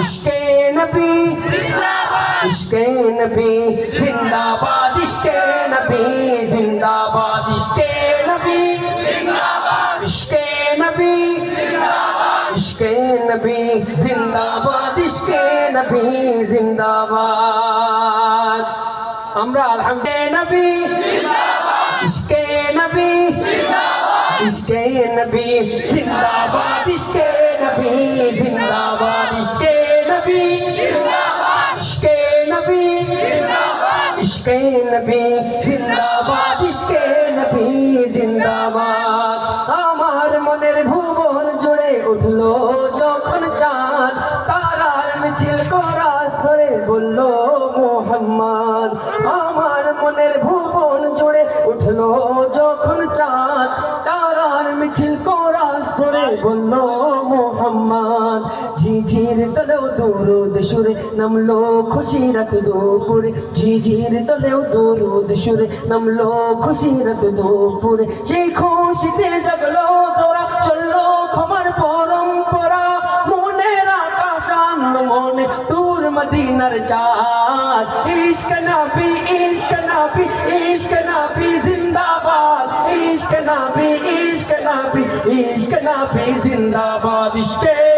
ইশকে নবী ইশকে নবী জিন্দাবাদ ইশকে নবী। জিন্দাবাদ ইশকে নবী। ইশকে নবী। ইশকে নবী জিন্দাবাদ ইশকে নবী জিন্দাবাদ। আমরা আলহামদুলিল্লাহ নবী। ইশকে নবী। ইশকে নবী। জিন্দাবাদ ইশকে নবী। জিন্দাবাদ ইশকে ইশকে নবী, জিন্দাবাদ, ইশকে নবী, জিন্দাবাদ। আমার মনের ভুবন জুড়ে উঠল যখন চাঁদ, তারার মিছিল করাস ধরে বলল, মোহাম্মদ, আমার মনের ভুবন জুড়ে উঠল যখন চাঁদ, তারার মিছিল করাস ধরে বলল, মোহাম্মদ ঝিঝির তলেও দরুদ সুরে নামলো খুশি রাত দুপুরে। ঝিঝির তলেও দরুদ সুরে নামলো খুশি রাত দুপুরে। সেই খুশিতে জাগলো তোরা, চলল ক্ষমার পরম্পরা। মনের আকাশান মনে তোর মদিনার চাঁদ। ইশক নবী ইশক নবী ইশক নবী, জিন্দাবাদ। ইশক নবী ইশক নবী ইশক নবী, জিন্দাবাদ। ইশকে